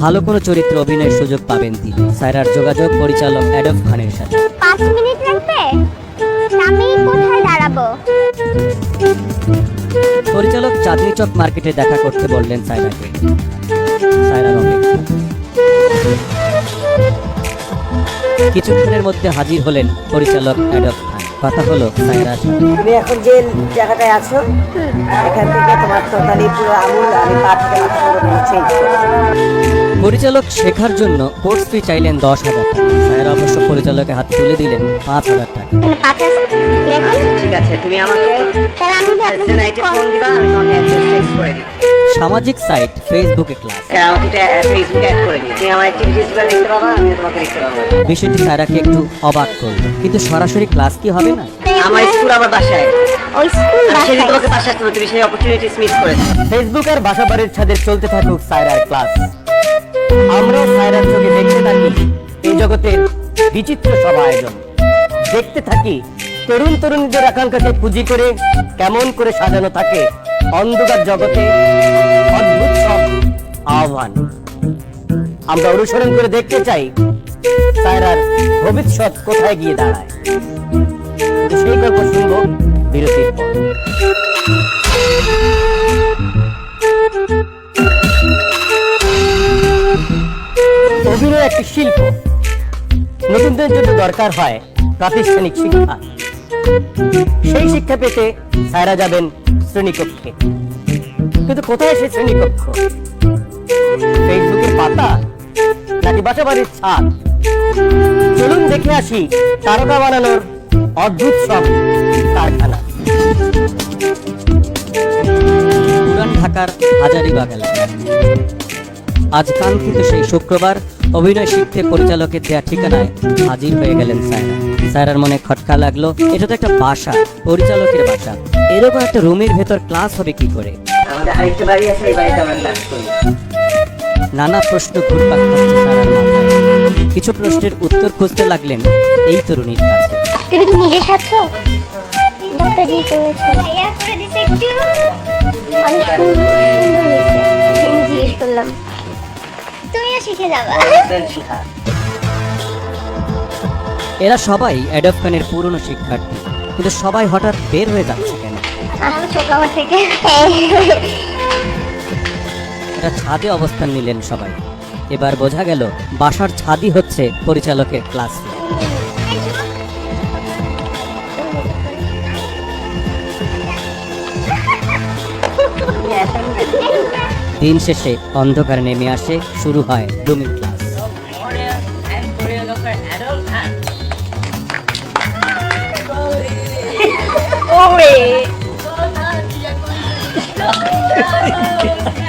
ভালো কোনো চরিত্রে অভিনয়ের সুযোগ পাবেন তিনি। সায়রার যোগাযোগ পরিচালক অ্যাডব খানের সাথে। পাঁচ মিনিট লাগবে? আমি কোথায় দাঁড়াবো? পরিচালক চাঁদনি চক মার্কেটে দেখা করতে বললেন সায়রাকে সায়রার কিছুক্ষণের মধ্যে হাজির হলেন পরিচালক অ্যাডব খান কথা হলো তুমি এখন যে জায়গাটায় আছো এখান থেকে তোমার টোটালি পুরো আমুল আমি পা থেকে মাথা পুরো চেঞ্জ পরিচালক শেখার জন্য কোর্স ফি চাইলেন দশ হাজার টাকা। সায়রা অবশ্য পরিচালকের হাত তুলে দিলেন পাঁচ হাজার টাকা। ঠিক আছে তুমি আমাকে তাহলে আমি ভাবলাম নাইটে ফোন দিবা আমি সামাজিক সাইট ফেসবুকে ক্লাস বিষয়টি সায়রাকে একটু অবাক করল। কিন্তু সরাসরি ক্লাস কি হবে না? আমার স্কুল আমার বাসায়। ফেসবুক আর বাসাবাড়ির ছাদের চলতে থাকুক সায়রার ক্লাস আমরা সায়রার চোখে দেখতে থাকি এই জগতের বিচিত্র সব আয়োজন। দেখতে থাকি তরুণ তরুণীদের আকাঙ্ক্ষাকে পুঁজি করে কেমন করে সাজানো থাকে অন্ধকার জগতে অদ্ভুত সব আহ্বান। আমরা অনুসরণ করে দেখতে চাই সায়রার ভবিষ্যৎ কোথায় গিয়ে দাঁড়ায়। সেই গল্প শুনব বিরতির পর। অভিনয় একটি শিল্প। নতুনদের জন্য দরকার হয় প্রাতিষ্ঠানিক শিক্ষা। সেই শিক্ষা পেতে সায়রা যাবেন শ্রেণীকক্ষে। কিন্তু কোথায় সেই শ্রেণীকক্ষ ফেসবুকের পাতা? নাকি ছাদ? চলুন দেখে আসি, তারকা বানানোর অদ্ভুত সব কারখানা। পুরান ঢাকার হাজারিবাগ এলাকা আজ কাঙ্ক্ষিত সেই শুক্রবার অভিনয় শিখতে পরিচালকের দেয়া ঠিকানায় হাজির হয়ে গেলেন সায়রা। সায়রার মনে খটকা লাগল, এটা তো একটা বাসা, পরিচালকের বাসা। এরকম একটা রুমের ভেতর ক্লাস হবে কি করে? আমাদের আরেকটা বাড়ি আছে এই বাড়িতে আমরা ক্লাস করি নানা প্রশ্ন ঘুরপাক খাচ্ছে সারার মাথায়। কিছু প্রশ্নের উত্তর খুঁজতে লাগলেন এই তরুণীর কাছে। তুমি কি নিজে খাচ্ছ ডাক্তার জি করেছে। ভাইয়া করে দিছে একটু। অনেক সুন্দর সুন্দর হয়েছে আমি জিজ্ঞেস করলাম। তুমিও শিখে যাবা। এরা সবাই খানের পুরনো শিক্ষার্থী। কিন্তু সবাই হঠাৎ বের হয়ে যাচ্ছে। থেকে। ছাদে অবস্থান নিলেন সবাই। এবার বোঝা গেল বাসার ছাদই হচ্ছে পরিচালকের ক্লাস দিন শেষে অন্ধকার নেমে আসে শুরু হয় ডুমিং ক্লাস। ওরে। Thank you.